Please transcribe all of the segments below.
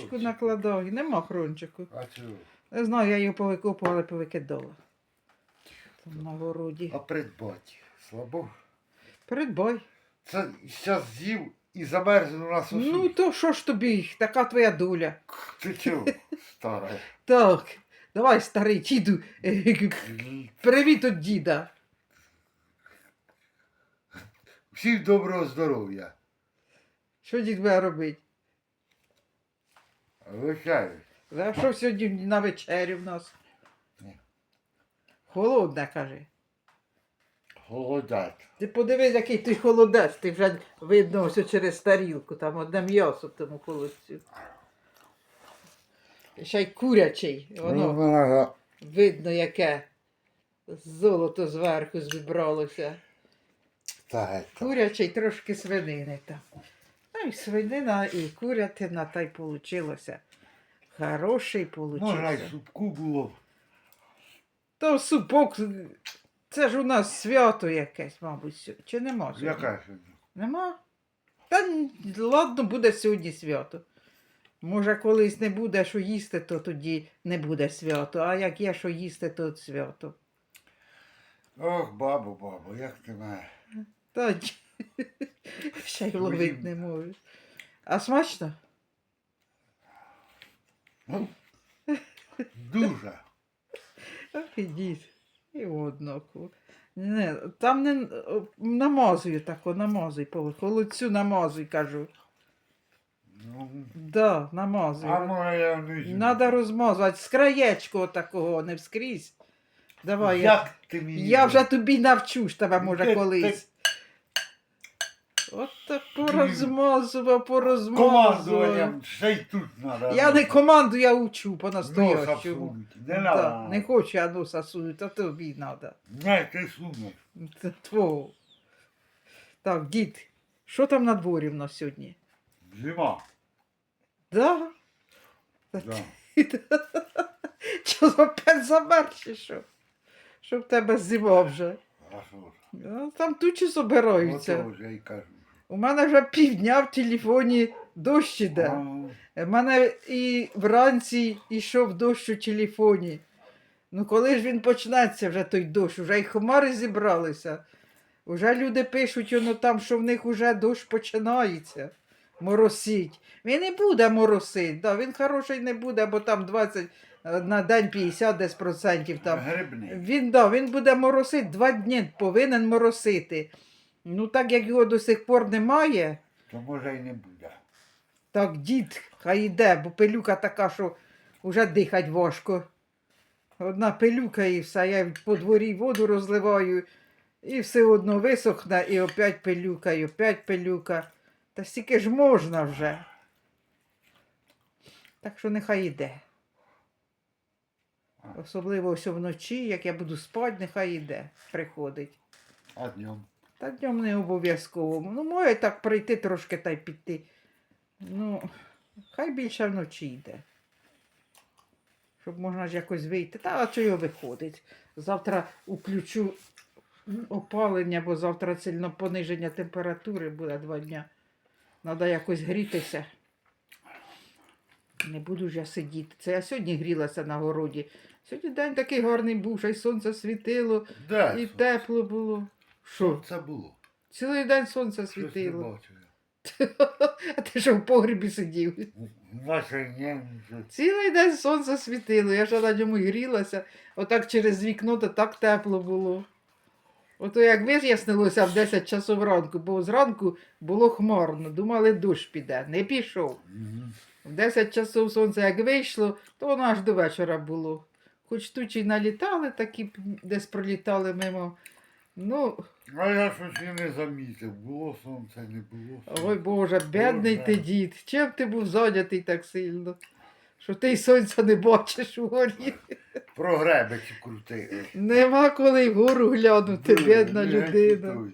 Хрончику накладай. Нема хрончику. А чого? Не знаю, я його повикопувала, повикидала. Там на городі. А придбати. Слабо. Придбай. Це зараз з'їв і замерзну на сосуд. Ну то що ж тобі, така твоя доля. Ти чого, стара? Так, давай, старий діду. Привіт від діда. Всім доброго здоров'я. Що дід буде робити? Вичаю. А що сьогодні на вечері в нас? Ні. Холодне, каже. Голодать. Ти подивись, який ти холодець, ти вже видно ось через тарілку, там одне м'ясо в тому холодцю. Ще й курячий, воно вона видно, яке золото зверху зібралося. та, Курячий трошки свинини там. Ну і свинина, і курятина, та й получилося. Хороший Можна й получився. супку було. То супок, це ж у нас свято якесь, мабуть, сьо- чи нема сьогодні? Яка сьогодні? Нема? Та н- ладно, буде сьогодні свято. Може, колись не буде що їсти, то тоді не буде свято. А як є що їсти, то свято. Ох, бабо, бабо, як ти мене. Та й- ще й ловити не можу. А смачно? Дуже. Ідіть. І однаково. Не, там не намазую тако, намазуй по холодцю намазуй, кажу. Ну, Да, намазуй. а може я не. Надо розмазувати з краєчку такого, не вскрізь. Давай, я, ти мені? я вже тобі навчу ж тебе, може, колись. От так порозмазував, порозмазував. Командуванням ще й тут треба. Я не команду, я учу Носа по-настоящему. всунуть. Не надо. не хочу я носа сунути, а тобі треба. Не, ти сунеш. Твого. Так, дід, що там на дворі в нас сьогодні? Зима. Да? Да. Що опять замерз, чи що? Що в тебе зима вже? А що ж? А, Там тучі збираються. Ото вже й кажу. У мене вже півдня в телефоні дощ іде. У мене і вранці йшов дощ у телефоні. Ну коли ж він почнеться вже той дощ, вже й хмари зібралися. Уже люди пишуть, воно там, що в них вже дощ починається. Моросить. Він не буде моросить. Да, він хороший не буде, бо там 20 е, на день 50 десь процентів там. Грибний. Він, да, він буде моросити, два дні повинен моросити. Ну так як його до сих пор немає, То може й не буде. так дід хай йде, бо пилюка така, що вже дихать важко. Одна пилюка і все, я по дворі воду розливаю, і все одно висохне, і опять пилюка, і опять пилюка. Та стільки ж можна вже. Так що нехай йде. Особливо ось вночі, як я буду спати, нехай йде, приходить. А днем. Та днем не обов'язково. Ну, може так прийти трошки та й піти. Ну, хай більше вночі йде. Щоб можна ж якось вийти. Та а чого виходить? Завтра включу опалення, бо завтра сильно пониження температури буде два дня. Треба якось грітися. Не буду ж я сидіти. Це я сьогодні грілася на городі. Сьогодні день такий гарний був, що й сонце світило, Де? і тепло було. Що це було? Цілий день сонце Щось не світило. А ти що в погрібі сидів? Ні. Цілий день сонце світило, я ж на ньому грілася. Отак через вікно то так тепло було. Ото як вияснилося в 10 часов ранку, бо зранку було хмарно, думали, дощ піде. Не пішов. Мгм. В 10 часов сонце як вийшло, то воно аж до вечора було. Хоч тучі налітали, такі десь пролітали мимо. Ну, А я щось і не замітив. Було сонце, не було. Ой Боже, бідний ти дід. Чим ти був зайнятий так сильно? Що ти й сонця не бачиш угорі. Про гребеці крути. Нема коли вгору глянути, бідна людина.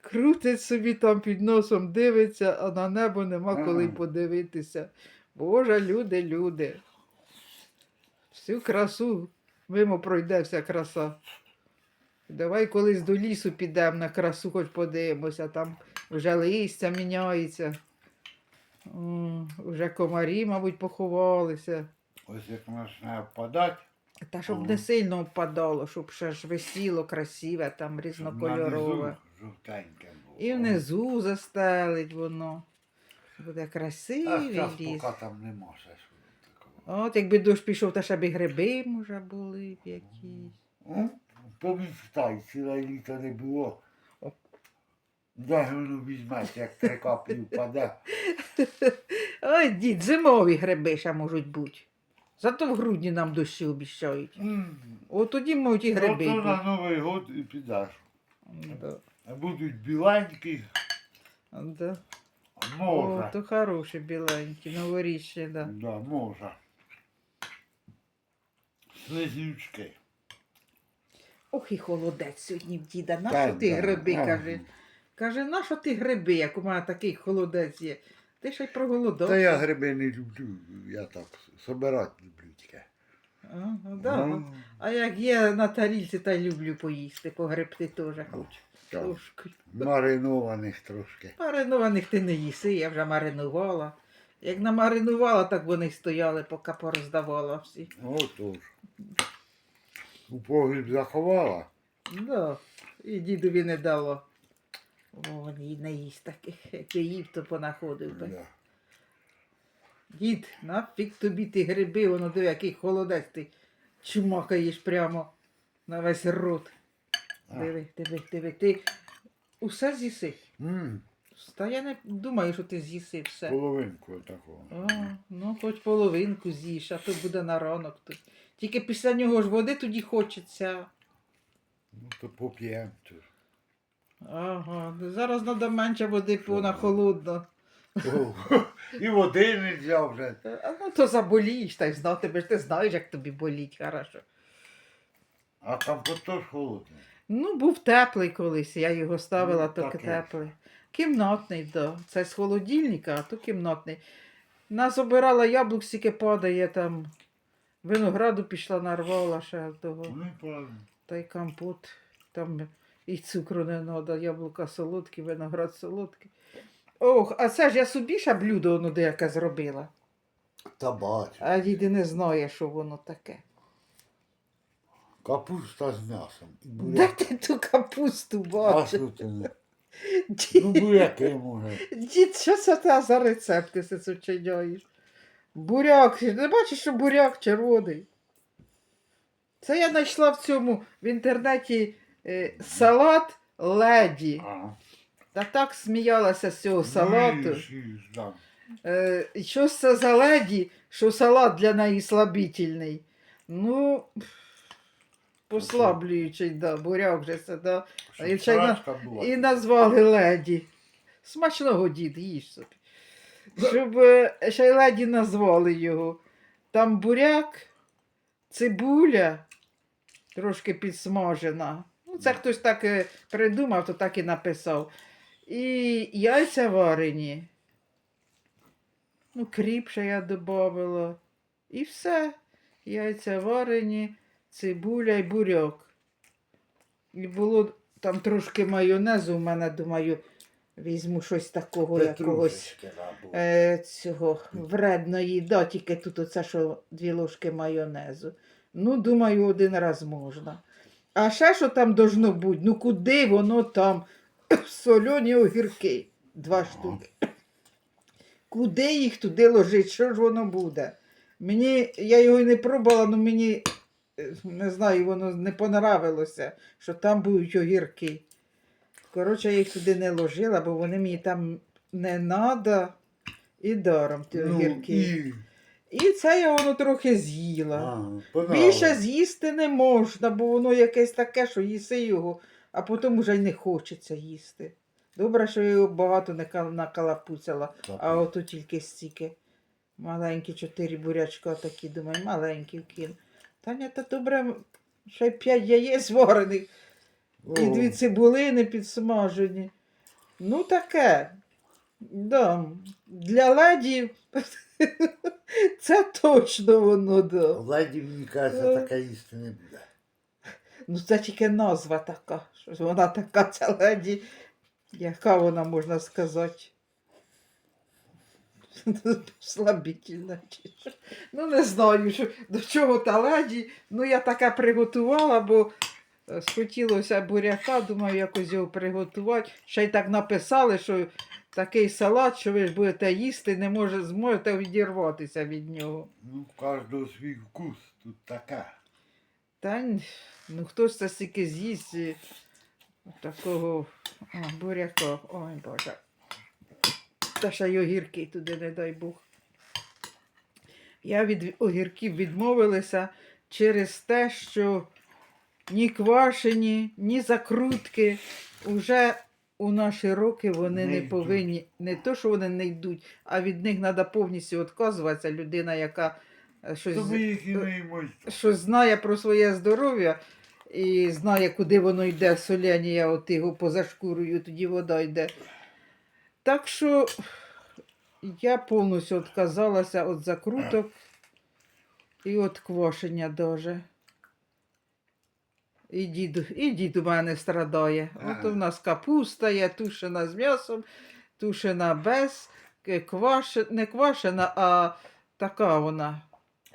Крутить собі там під носом, дивиться, а на небо нема коли й Ага. подивитися. Боже, люди, люди. Всю красу мимо пройде вся краса. Давай колись до лісу підемо на красу, хоч подивимося, там вже листя міняється. Уже комарі, мабуть, поховалися. Ось як починає впадати, Та щоб не сильно впадало, щоб ще ж висіло красиве, там різнокольорове. жовтеньке було. І внизу застелить воно. Буде А красивий зараз ліс. поки там нема ще такого. От якби дощ пішов, то ще б і гриби може були б якісь. Ну, Помічтай, ціле літо не було. Де ж воно візьметься, як три каплі впаде. Ой, дід, зимові гриби ще можуть бути. Зато в грудні нам дощі обіщають. От тоді можуть і гриби. на бути. Новий год і підеш. Да. Будуть біленькі, Да. О, може. то хороші біленькі, новорічні, да. Да, може. Слизнючки. Ох і холодець сьогодні в діда. На Та ти гриби, каже. Каже, на що ти гриби, як у мене такий холодець є. Ти ще й проголодався. Та я гриби не люблю, я так собирати люблю тільки. Ага, да. Ну, А як є на тарілці, та й люблю поїсти, погребти теж хочу. так, Трошки. маринованих трошки. Маринованих ти не їси, я вже маринувала. Як намаринувала, так вони стояли, поки пороздавала всі. Отож. У погріб заховала. Да. І дідові не дало. О, ні, не їсть таких. Як ти їв, то понаходив би. Да. Дід, нафіг тобі ті гриби, воно диви, який холодець ти чумакаєш прямо на весь рот. А. Диви, диви, диви, ти усе з'їси. М, Та я не думаю, що ти з'їси все. Половинку такого. О, ну хоч половинку з'їш, а то буде на ранок. тут. Тільки після нього ж води тоді хочеться. Ну то поп'ємо. то. Ага, зараз треба менше води, бо вона холодна. О, І води не взяв вже. А ну то заболієш, та й знатимеш, ти знаєш, як тобі боліть, хорошо. А компот теж холодний. Ну, був теплий колись, я його ставила, Ну, то таке. теплий. Кімнатний, да. Це з холодильника, а то кімнатний. Нас обирала яблук, стільки падає там. Винограду пішла, нарвала ще того. Ну. Та й компот. Там і цукру не треба, яблука солодкі, виноград солодкий. Ох, а це ж я собі ще блюдо воно деяке зробила. Та бачу. А діди не знає, що воно таке. Капуста з м'ясом. Де ти ту капусту бачиш? Ти Ну, буряки може. дід, що це та за рецепти ти це вчиняєш? Буряк, ти не бачиш, що буряк червоний. Це я знайшла в цьому в інтернеті е, салат леді. А. Та так сміялася з цього салату. Їж, їж, да. Е, і що це за леді, що салат для неї слабительний. Ну, послаблюючий, да, буряк вже це, да. Щоб і ще й на- була. І назвали леді. Смачного дід, їж собі. Щоб е, ще й леді назвали його. Там буряк, цибуля, трошки підсмажена. Ну, це хтось так е, придумав, то так і написав. І яйця варені. Ну, кріп ще я додавала. І все. Яйця варені, цибуля і буряк. І було там трошки майонезу, у мене, думаю, візьму щось такого якогось е, цього вредної, да, тільки тут оце, що дві ложки майонезу. Ну, думаю, один раз можна. А ще що там должно бути? Ну куди воно там? Сольоні огірки. Два штуки. Куди їх туди ложить? Що ж воно буде? Мені, я його і не пробувала, але мені не знаю, воно не понравилося, що там будуть огірки. Коротше, я їх туди не ложила, бо вони мені там не треба і даром ті Ну, огірки. і... І це я воно трохи з'їла. Більше з'їсти не можна, бо воно якесь таке, що їси його, а потім уже й не хочеться їсти. Добре, що я його багато не накалапуцяла, а ото тільки стільки. Маленькі чотири бурячка такі, думаю, маленькі вкину. Таня, та добре, ще п'ять яєць варених і дві цибулини підсмажені. Ну, таке. Да. Для леді це точно воно, да. Леді, мені кажеться, таке їсти не буде. Ну, це тільки назва така. Що вона така, ця леді. Яка вона можна сказати? Слабітельна. Ну, не знаю, що, до чого та леді. Ну, я таке приготувала, бо е, схотілося буряка, думаю, якось його приготувати. Ще й так написали, що такий салат, що ви ж будете їсти, не може, зможете відірватися від нього. Ну, в кожного свій вкус, тут така. Та ну хто ж це стільки з'їсть такого а, буряка. Ой Боже. Та ще й огірки туди, не дай Бог. Я від огірків відмовилася через те, що ні квашені, ні закрутки уже у наші роки вони Не не, повинні. Не то, що вони не йдуть, а від них треба повністю відказуватися. Людина, яка е, щось То з- ми їх і не їмо. що знає про своє здоров'я і знає, куди воно йде, солянія, от його поза шкурою, тоді вода йде. Так що я повністю відказалася від закруток і від квашення даже. І дід, і дід у мене страдає. От у нас капуста є, тушена з м'ясом, тушена без, к- не квашена, а така вона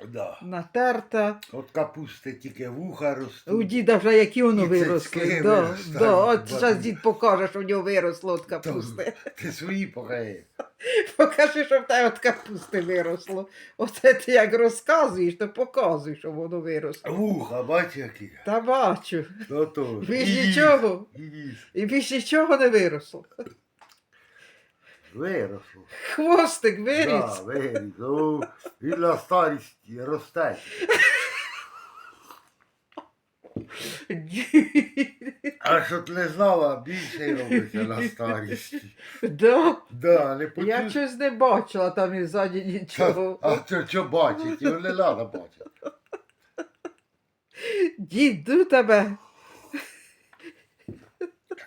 Да. натерта. От капусти тільки вуха ростуть. У діда вже які воно І виросли. цицьки Да, виростають, да. От бачу. зараз дід покаже, що в нього виросло від капусти. Ти свої покажи. Покажи, що в тебе від капусти виросло. Оце ти як розказуєш, то показуй, що воно виросло. Вуха, бач які. Та бачу. То то. Більш нічого. І ніс. І більш нічого не виросло. Виросло. Хвостик виріс. Да, виріс. О, Він на старість росте. А що ти не знала, більше робиться на старість. да. Да, не Я почув. щось не бачила там і ззаді нічого. А що, що бачить? Його не треба бачити. Діду тебе.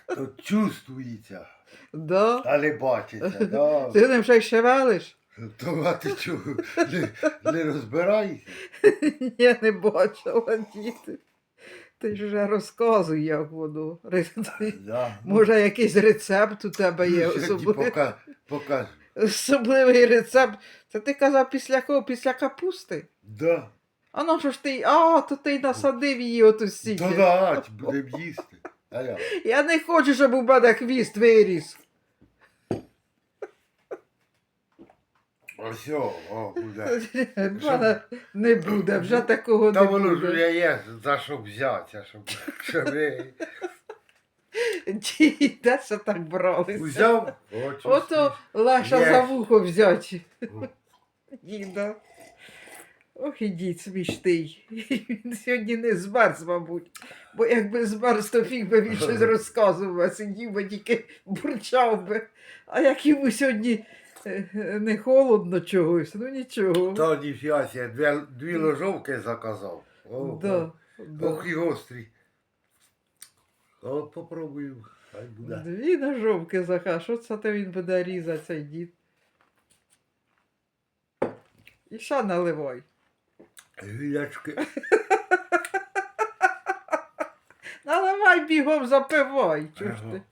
То чувствується, Да. а не бачиться. Да. Ти ним ще й шевелиш? То а ти чого, не, не розбираєшся? Я не бачила діти. Ти ж вже розказуй, як воно. Ре- Да. Може, якийсь рецепт у тебе є особливий, пока- особливий рецепт. Це ти казав після кого? Після капусти? Да. А ну що ж ти? А, то ти й насадив її оту То стільки. да, будемо їсти. А я. Я не хочу, щоб у мене хвіст виріс. Ось, о, буде. Мене не буде, вже такого Та не воно ж буде. є, за що взятися, щоб, щоб ви Ді, Де це так бралися? взяв. Ото Леша Є. за вухо взяти. Діда. Ох, і дід смішний. Він сьогодні не змерз, мабуть. Бо якби змерз, то фіг би він щось розказував, а сидів би тільки бурчав би. А як йому сьогодні е, не холодно чогось, ну нічого. Та ніфіга дві, дві ложовки заказав. О, Да, Ох да. і гострі. От попробую. Хай буде. Дві ножовки заха, що це то він буде різати цей дід? І ще наливай. Гілячки. Наливай бігом запивай. Чого ж ти?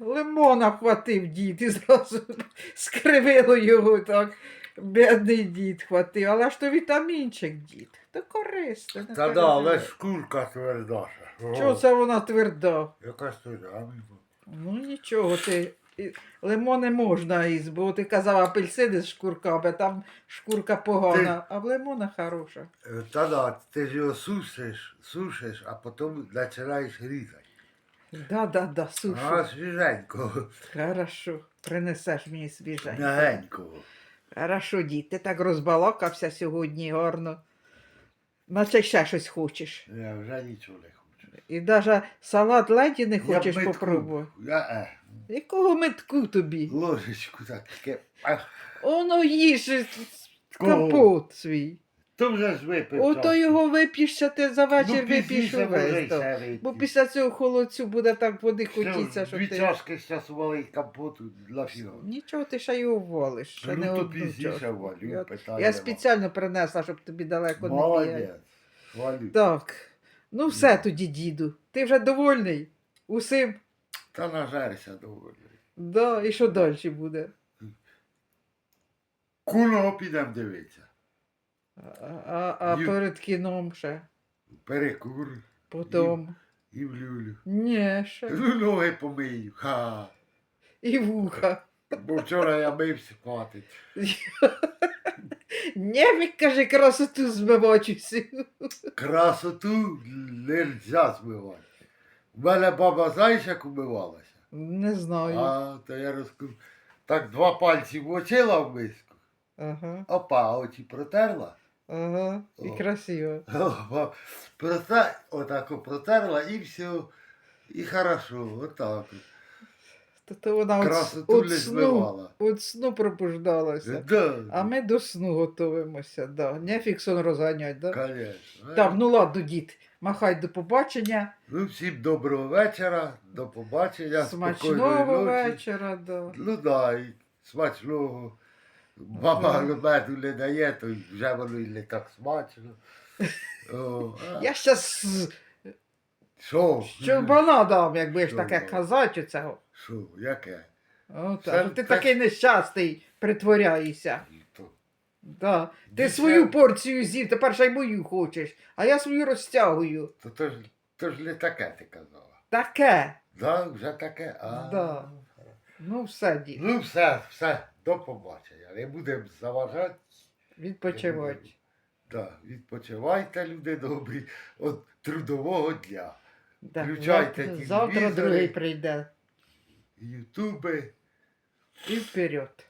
Лимона хватив дід і зразу скривило його так. Бідний дід хватив, але ж то вітамінчик дід. То корисне. Та да, але переживай. шкурка твердаша. О, Чого це вона тверда? Якась тверда. Ну нічого, ти. Лимони можна їсти, бо ти казав апельсини з шкурками, там шкурка погана, а в лимона хороша. Е, Та да, ти ж його сушиш, сушиш, а потім починаєш різати. Да, да, да, сушу. А свіженького, Хорошо. Принесеш мені свіженько. м'ягенького. Хорошо, дід, ти так розбалакався сьогодні гарно. Наче ще щось хочеш. Я вже нічого не хочу. І навіть салат леді не Я хочеш попробувати. Я, е, Якого метку тобі? ложечку так, таке. Оно їж капот свій. то вже ж випив. Ото його вип'єш, ще ти за вечір Ну, вип'єш пізніше може увесь. ще. Бо після цього холодцю буде так води хотіться, що Дві ти. чашки зараз вали компоту для фігу. Нічого, ти ще його ввалиш. Ще Ну, не то одну пізніше чашку. валю, Я, питання я спеціально принесла, щоб тобі далеко не бігати. Молодець. Хвалю. Так. Ну все тоді, діду. Ти вже довольний? Усім? Та нажарися доволі. Да, і що далі буде? Куного підемо дивитися. А, а, а Ю- перед кіном ще. Перекур Потім. і в люлю. Ні, ще. Ну, ноги помию. Ха. І вуха. Бо вчора я мився хватить. Нефік, каже, красоту збивати. Красоту нельзя змивати. У мене баба знаєш, як умивалася. Не знаю. А, то я розкажу. Так два пальці вмочила в миску. Ага, Опа, очі протерла. ага. І О. красиво. Опа, проте, отак о, протерла і все. І хорошо, отак. от. То, то вона от, Красоту не сну, змивала. сну пробуждалася. Да, А ми до сну готуємося, да. Нефік сон розганять, да? Конечно. Так, ну ладно, дід, махай до побачення. Ну, всім доброго вечора, до побачення, Смачного вечора, да. Ну да, і смачного. Баба меду не дає, то вже воно і не так смачно. О, а Я щас Що? щорбана дам, як будеш Що таке казати оцього. Що, яке? От, Це ти так- такий нещастий, притворяєшся. Да. Ти Дійсно. свою порцію з'їв, тепер ще й мою хочеш, а я свою розтягую. то, то, ж, то ж не таке ти казала. Таке. Да, вже таке. А, Да. Ну, все, дід, Ну все, все, до побачення. Не будемо заважати. відпочивати. Да, відпочивайте, люди добрі, от трудового дня. Да. Включайте Завтра, завтра телевізори. другий прийде. Ютуби. І вперед.